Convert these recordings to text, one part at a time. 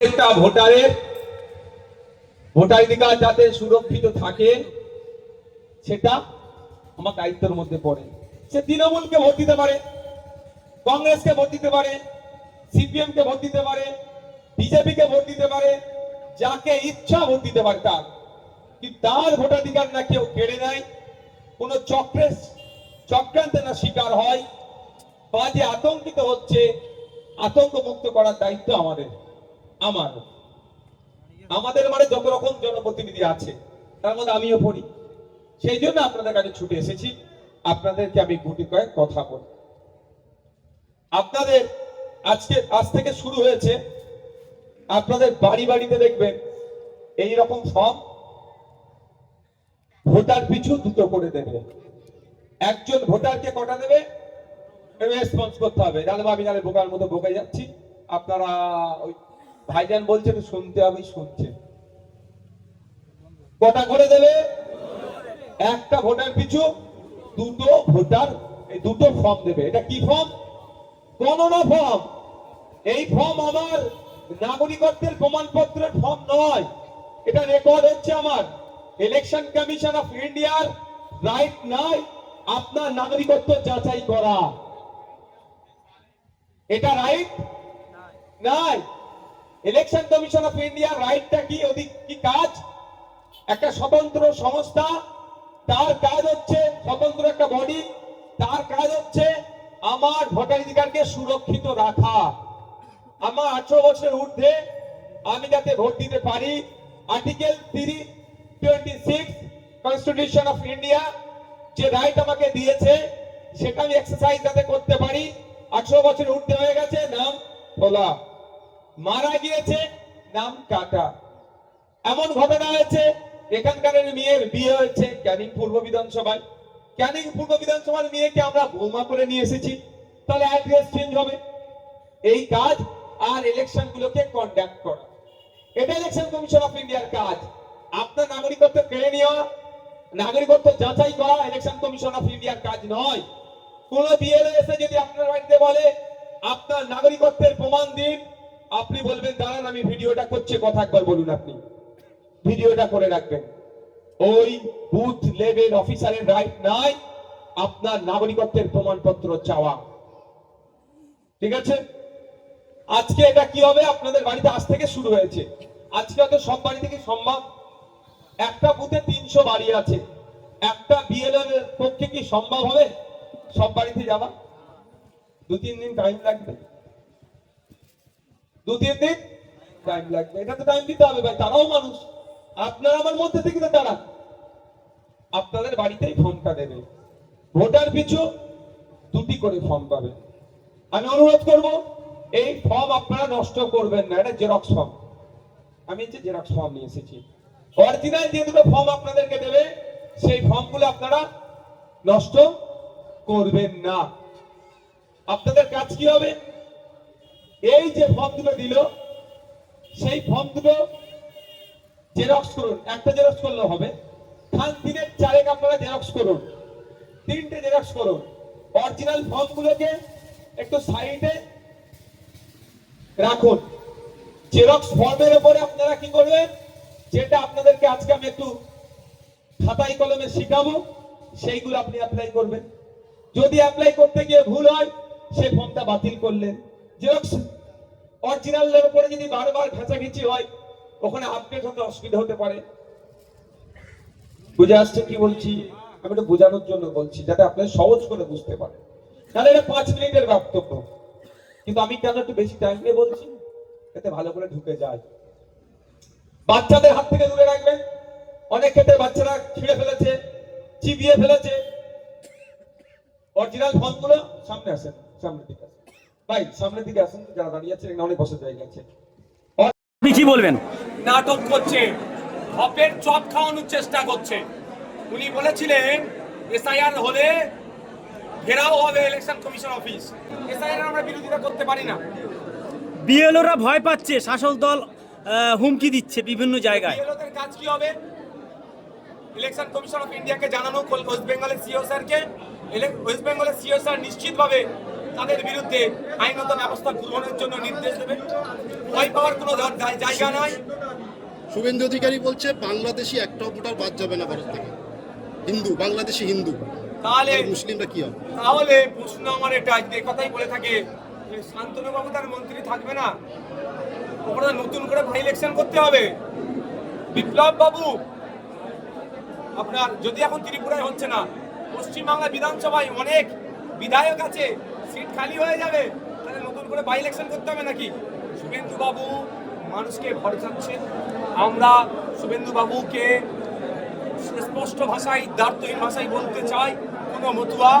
একটা ভোটারের ভোটাধিকার যাতে সুরক্ষিত থাকে, সেটা আমার দায়িত্বের মধ্যে পড়ে। সে তৃণমূলকে ভোট দিতে পারে, কংগ্রেসকে ভোট দিতে পারে সিপিএম কে ভোট দিতে পারে বিজেপি কে ভোট দিতে পারে, যাকে ইচ্ছা ভোট দিতে পারে তার। কিন্তু তার ভোটাধিকার না কেউ কেড়ে নেয়, কোন চক্রের চক্রান্তে না শিকার হয় বা যে আতঙ্কিত হচ্ছে আতঙ্ক মুক্ত করার দায়িত্ব আমাদের। আমার। আমাদের মানে যত রকম জনপ্রতিনিধি আছে, তার মধ্যে আমিও পড়ি। সেই জন্য আপনাদের কাছে ছুটে এসেছি। আপনাদেরকে আমি গুটি কয়েক কথা বল। আপনাদের আজকে, আজ থেকে শুরু হয়েছে। আপনাদের বাড়ি বাড়িতে দেখবেন, এই রকম ফর্ম ভোটার পিছু দুটো করে দেবে। একজন ভোটারকে কটা দেবে? রেসপন্স করতে হবে। জানো আমি নাহলে বোকার মতো বোকে যাচ্ছি। আপনারা ওই ভাইজান বলছেন, শুনতে আমি শুনছেন। কটা করে দেবে? একটা ভোটার পিছু, দুটো ভোটার দুটো ফর্ম দেবে। এটা কি ফর্ম গণনা ফর্ম এই ফর্ম আমার নাগরিকত্বের প্রমাণপত্রের ফর্ম নয়। এটা রেকর্ড হচ্ছে আমার। ইলেকশন কমিশন অফ ইন্ডিয়ার রাইট নাই আপনার নাগরিকত্ব যাচাই করা। এটা রাইট নাই। ইলেকশন কমিশন অফ ইন্ডিয়ার রাইটটা কি, ওদিক কি কাজ? একটা স্বতন্ত্র সংস্থা, তার কাজ হচ্ছে স্বতন্ত্র একটা বডি তার কাজ হচ্ছে আমার ভোটাধিকারকে সুরক্ষিত রাখা। আমার আঠারো বছরের ঊর্ধ্বে আমি যাতে ভোট দিতে পারি আর্টিকেল তিরিশ twenty six constitution of India যে রাইট আমাকে দিয়েছে, সেটা আমি এক্সারসাইজ যাতে করতে পারি। আঠারো বছর ঊর্ধ্বে হয়ে গেছে, নাম খোলা। মারা গিয়েছে, নাম কাটা এমন ঘটনা হয়েছে এখানকার মেয়ের বিয়ে হয়েছে ক্যানিং পূর্ব বিধানসভায়। ক্যানিং পূর্ব বিধানসভার মেয়েকে আমরা বৌমা করে নিয়ে এসেছি, তাহলে অ্যাড্রেস চেঞ্জ হবে। এই কাজ আর ইলেকশন গুলোকে কন্ডাক্ট করা। এটা ইলেকশন কমিশন অফ ইন্ডিয়ার কাজ। আপনার নাগরিকত্ব কেড়ে নেওয়া, নাগরিকত্ব যাচাই করা ইলেকশন কমিশন অফ ইন্ডিয়ার কাজ নয়। কোন বিএলও এসে যদি আপনার বাড়িতে বলে, আপনার নাগরিকত্বের প্রমাণ দিন আপনি বলবেন, দাঁড়ান, আমি ভিডিওটা করছি, কথা একবার বলুন আপনি। ভিডিওটা করে রাখবেন। ওই বুথ লেভেল অফিসারের রাইট নাই, আপনার নাগরিকত্বের প্রমাণপত্র চাওয়া। ঠিক আছে? আজকে এটা কি হবে? আপনাদের বাড়িতে আজ থেকে শুরু হয়েছে। আজকে হয়তো সব বাড়ি থেকে সম্ভব। একটা বুথে তিনশো বাড়ি আছে। একটা বিএলও এর পক্ষে কি সম্ভব হবে? সব বাড়িতে যাওয়া? দু তিন দিন টাইম লাগবে। দু তিন দিন? টাইম লাগবে। এটা তো টাইম দিতে হবে ভাই, তারাও মানুষ। আপনার আমার মধ্যে থেকে তো তারা আপনাদের বাড়িতেই ফর্মটা দেবে। ভোটার পিছু দুটি করে ফর্ম পাবে। আমি অনুরোধ করব, এই ফর্ম আপনারা নষ্ট করবেন না। এটা জেরক্স ফর্ম আমি যে জেরক্স ফর্ম নিয়ে এসেছি। অরিজিনাল যে দুটো ফর্ম আপনাদেরকে দেবে, সেই ফর্মগুলো আপনারা নষ্ট করবেন না। আপনাদের কাজ কি হবে? এই যে ফর্ম দুটো দিল, সেই ফর্ম দুটো জেরক্স করুন। একটা জেরক্স করলে হবে। খান তিনের চারেক আপনারা জেরক্স করুন। তিনটে জেরক্স করুন। অরিজিনাল ফর্ম গুলোকে একটু সাইডে রাখুন। জেরক্স ফর্মের উপরে আপনারা কি করবেন? যেটা আপনাদেরকে আজকে আমি একটু খাতাই কলমে শিখাবো, সেইগুলো আপনি অ্যাপ্লাই করবেন। যদি অ্যাপ্লাই করতে গিয়ে ভুল হয় সেই ফর্মটা বাতিল করলেন। জেরক্স অরিজিনালের উপরে যদি বারবার ঘেঁচাঘেঁচি হয়, ওখানে আপডেট হতে অসুবিধা হতে পারে। বুঝে আসছে কি বলছি? আমি একটু বোঝানোর জন্য বলছি, যাতে আপনি সহজ করে বুঝতে পারেন। তাহলে এটা পাঁচ মিনিটের বক্তব্য। কিন্তু আমি কেন একটু বেশি টাইম নিয়ে বলছি? এতে ভালো করে ঢুকে যায়। বাচ্চাদের হাত থেকে দূরে রাখবেন। অনেক ক্ষেত্রে বাচ্চারা ছিঁড়ে ফেলেছে, চিবিয়ে ফেলেছে। অরিজিনাল ফোনগুলো সামনে আসেন সামনের দিকে আসেন। ভাই সামনের দিকে আসেন যারা দাঁড়িয়ে আছে এখানে অনেক বসে জায়গা আছে। আপনি কি বলবেন? নাটক করছে হপের চপ খাওয়ানোর চেষ্টা করছে। উনি বলেছিলেন এসআইআর হলে ঘেরাও হবে ইলেকশন কমিশন অফিস এসআইআর আমরা বিরোধিতা করতে পারি না। বিএলওরা ভয় পাচ্ছে শাসক দল আহ, হুমকি দিচ্ছে বিভিন্ন জায়গায়। বিএলওদের কাজ কি হবে? ইলেকশন কমিশন অফ ইন্ডিয়াকে জানানো ওয়েস্ট বেঙ্গলের সিও স্যারকে ওয়েস্ট বেঙ্গলের সিও স্যার নিশ্চিতভাবে তাদের বিরুদ্ধে আইনত ব্যবস্থা গ্রহণের জন্য নির্দেশ দেবে। ভয় পাওয়ার কোনো জায়- জায়গা নাই। শুভেন্দু অধিকারী বলছে বাংলাদেশি একটা ভোটার বাদ যাবে না ভারত থেকে। হিন্দু বাংলাদেশি হিন্দু। তাহলে মুসলিমরা কি হবে? তাহলে প্রশ্ন আমার এটা যে কথাই বলে থাকে যে শান্তনু বাবু তার মন্ত্রী থাকবে না। ওপরে নতুন করে ভাই ইলেকশন করতে হবে। বিপ্লব বাবু আপনার যদি এখন ত্রিপুরায় হচ্ছে না পশ্চিমবাংলা বিধানসভায় অনেক বিধায়ক আছে। খালি হয়ে যাবে। তাহলে নতুন করে বাই ইলেকশন করতে হবে নাকি? শুভেন্দু বাবু মানুষকে ভরসাচ্ছেন আমরা শুভেন্দু বাবুকে স্পষ্ট ভাষায় দার্থহীন ভাষায় বলতে চাই। কোনো মতুয়া,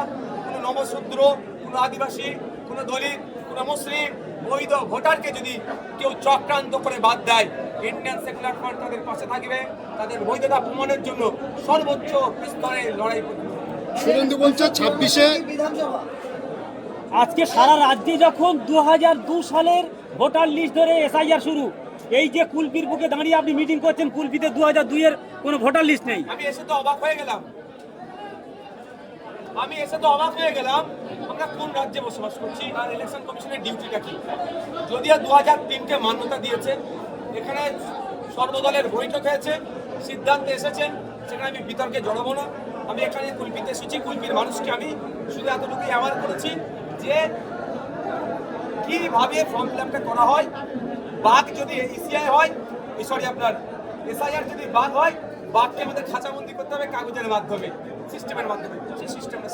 কোনো নমশূদ্র কোনো আদিবাসী, কোনো দলিত, কোনো মুসলিম, বৈধ ভোটারকে যদি কেউ চক্রান্ত করে বাদ দেয় ইন্ডিয়ান সেকুলার ফ্রন্ট তাদের পাশে থাকবে। তাদের বৈধতা প্রমাণের জন্য সর্বোচ্চ স্তরে লড়াই করবে শুভেন্দু বলছে ছাব্বিশে আজকে সারা রাজ্যে যখন দু সালের ভোটার লিস্ট ধরে এসআইআর শুরু, এই যে কুলপির বুকে দাঁড়িয়ে আপনি মিটিং করছেন কুলপিতে দু হাজার দুইয়ের কোনো ভোটার লিস্ট নেই। আমি এসে তো অবাক হয়ে গেলাম। আমি এসে তো অবাক হয়ে গেলাম, আমরা কোন রাজ্যে বসবাস করছি আর ইলেকশন কমিশনের ডিউটিটা কি? যদিও দু হাজার তিনকে মান্যতা দিয়েছে, এখানে সর্বদলের বৈঠক হয়েছে, সিদ্ধান্তে এসেছেন, সেখানে আমি বিতর্কে জড়াবো না। আমি এখানে কুলপিতে এসেছি কুলপির মানুষকে আমি শুধু এতটুকুই অ্যাওয়ার করেছি যে কীভাবে ফর্ম ফিল আপটা করা হয় বাঘ যদি ইসিআই হয় সরি আপনার এসআইআর যদি বাঘ হয় বাঘকে আমাদের খাঁচাবন্দি করতে হবে কাগজের মাধ্যমে সিস্টেমের মাধ্যমে। সেই সিস্টেমটা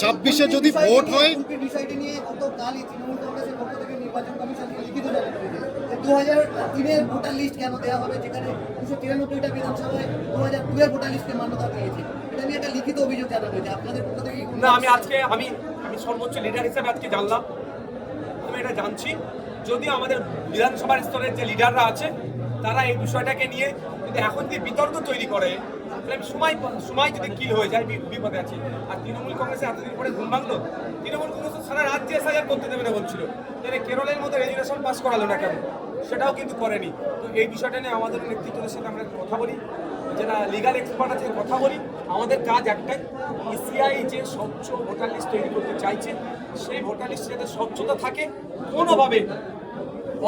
ছাব্বিশে যদি ভোট হয় বিষয়টি নিয়ে গতকালই তৃণমূল কংগ্রেসের পক্ষ থেকে নির্বাচন কমিশনকে লিখিত জানানো দু হাজার তিনের ভোটার লিস্ট কেন দেওয়া হবে? যেখানে দুশো তিরানব্বইটা বিধানসভায় দু হাজার দুয়ের ভোটার লিস্টে মান্যতা পেয়েছে। এটা নিয়ে একটা লিখিত অভিযোগ জানানো হয়েছে। আপনাদের পক্ষ থেকে না আমি আজকে আমি সর্বোচ্চ লিডার হিসেবে আজকে জানলাম। আমি এটা জানছি। যদিও আমাদের বিধানসভার স্তরের যে লিডাররা আছে, তারা এই বিষয়টাকে নিয়ে যদি এখন যদি বিতর্ক তৈরি করে, তাহলে আমি সময় সময় যদি কিল হয়ে যায় বিপদে আছি। আর তৃণমূল কংগ্রেসে এতদিন পরে ঘুম ভাঙলো। তৃণমূল কংগ্রেস সারা রাজ্যে এসআইআর করতে দেবে না বলছিল। তাহলে কেরলের মধ্যে রেজুলেশন পাস করালো না কেন? সেটাও কিন্তু করেনি। তো এই বিষয়টা নিয়ে আমাদের নেতৃত্বের সাথে আমরা কথা বলি। যারা লিগাল এক্সপার্ট আছে কথা বলি। আমাদের কাজ একটাই ইসিআই যে স্বচ্ছ ভোটার লিস্ট তৈরি করতে চাইছে সেই ভোটার লিস্ট যাতে স্বচ্ছতা থাকে কোনোভাবে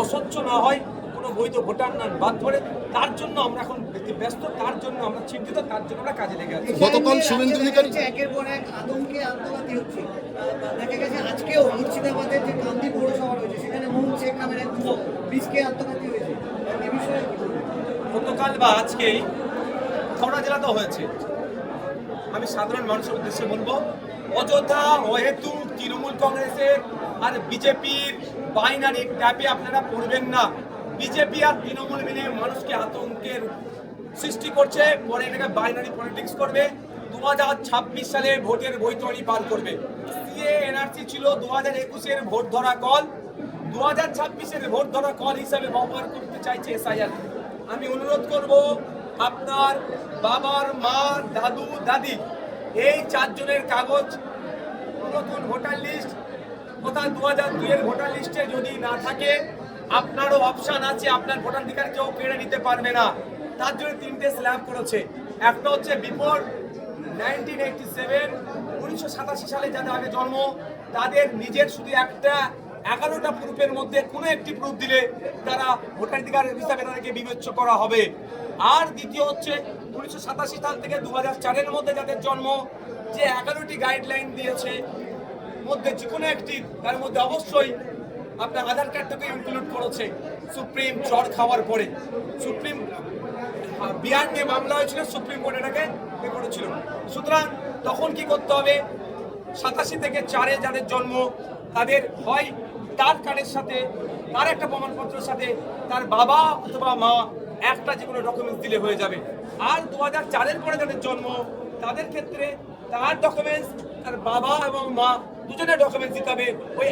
অস্বচ্ছ না হয় কোনো বৈধ ভোটার না বাদ পড়ে তার জন্য আমরা এখন ব্যস্ত তার জন্য আমরা চিন্তিত তার জন্য আমরা কাজে লেগে আছি। গতকাল শুভেন্দু অধিকারী একের পর এক আতঙ্কে আত্মঘাতী হচ্ছে। দেখা গেছে আজকেও মুর্শিদাবাদের যে কান্দি পৌরসভা রয়েছে সেখানে মোহন শেখ নামের এক যুবক বিষকে আত্মঘাতী হয়েছে। এ বিষয়ে গতকাল বা আজকেই হাওড়া জেলাতেও হয়েছে। আমি সাধারণ মানুষের উদ্দেশ্যে বলব অযোধ্যা অহেতু তৃণমূল কংগ্রেসের আর বিজেপির বাইনারি ট্যাপে আপনারা পড়বেন না। বিজেপি আর তৃণমূল মিলে মানুষকে আতঙ্কের সৃষ্টি করছে, পরে এটাকে বাইনারি পলিটিক্স করবে। দু হাজার ছাব্বিশ সালে ভোটের বৈতরণী পার করবে। সিএ, এনআরসি ছিল দু হাজার একুশের ভোট ধরা কল দু হাজার ছাব্বিশের ভোট ধরা কল হিসাবে ব্যবহার করতে চাইছে এসআইআর। আমি অনুরোধ করব আপনার বাবার মা, দাদু, দাদি, এই চারজনের কাগজ নতুন ভোটার লিস্ট কোথাও দু হাজার দুইয়ের ভোটার লিস্টে যদি না থাকে, আপনারও অপশান আছে, আপনার ভোটাধিকার কেউ কেড়ে নিতে পারবে না। তার জন্য তিনটে স্ল্যাব করেছে। একটা হচ্ছে বিপর নাইনটিন এইটটি সেভেন উনিশশো সাতাশি সালে যাদের আগে জন্ম, তাদের নিজের শুধু একটা এগারোটা প্রুফের মধ্যে কোনো একটি প্রুফ দিলে তারা ভোটাধিকার হিসাবে তাদেরকে বিবেচ্য করা হবে। আর দ্বিতীয় হচ্ছে, উনিশশো সাতাশি সাল থেকে দু হাজার চারের মধ্যে যাদের জন্ম, যে এগারোটি গাইডলাইন দিয়েছে, মধ্যে যে কোনো একটি, তার মধ্যে অবশ্যই আপনার আধার কার্ডটাকে ইনক্লুড করেছে সুপ্রিম চর খাওয়ার পরে। সুপ্রিম বিহার নিয়ে মামলা হয়েছিল, সুপ্রিম কোর্ট এটাকে করেছিল। সুতরাং তখন কি করতে হবে? সাতাশি থেকে চারে যাদের জন্ম, তাদের হয় তার কার্ডের সাথে, তার একটা প্রমাণপত্রের সাথে তার বাবা অথবা মা একটা যে কোনো ডকুমেন্টস দিলে হয়ে যাবে। আর দু হাজার চারের পরে যাদের জন্ম, তাদের ক্ষেত্রে তার ডকুমেন্টস তার বাবা এবং মা দুজনের ডকুমেন্টস দিতে হবে ওই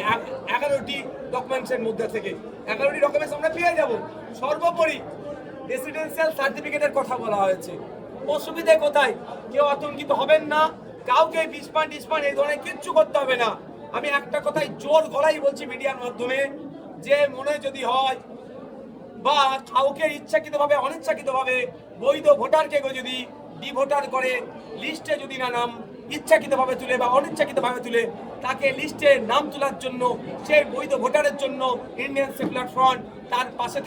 এগারোটি ডকুমেন্টসের মধ্যে থেকে। এগারোটি ডকুমেন্টস আমরা পেয়ে যাব। সর্বোপরি রেসিডেন্সিয়াল সার্টিফিকেটের কথা বলা হয়েছে। অসুবিধে কোথায়? কেউ আতঙ্কিত হবেন না। কাউকে বিস্পান টিসপান এই ধরনের কিচ্ছু করতে হবে না। আমি একটা কথাই জোর গলাই বলছি মিডিয়ার মাধ্যমে, যে মনে যদি হয় বা কাউকে ইচ্ছাকৃতভাবে, অনিচ্ছাকৃতভাবে বৈধ ভোটারকে যদি ডি ভোটার করে, লিস্টে যদি না নাম, ইচ্ছাকৃতভাবে তুলে বা অনিচ্ছাকৃতভাবে তুলে, তাকে লিস্টে নাম তোলার জন্য সেই বৈধ ভোটারের জন্য ইন্ডিয়ান সেকুলার ফ্রন্ট তার পাশে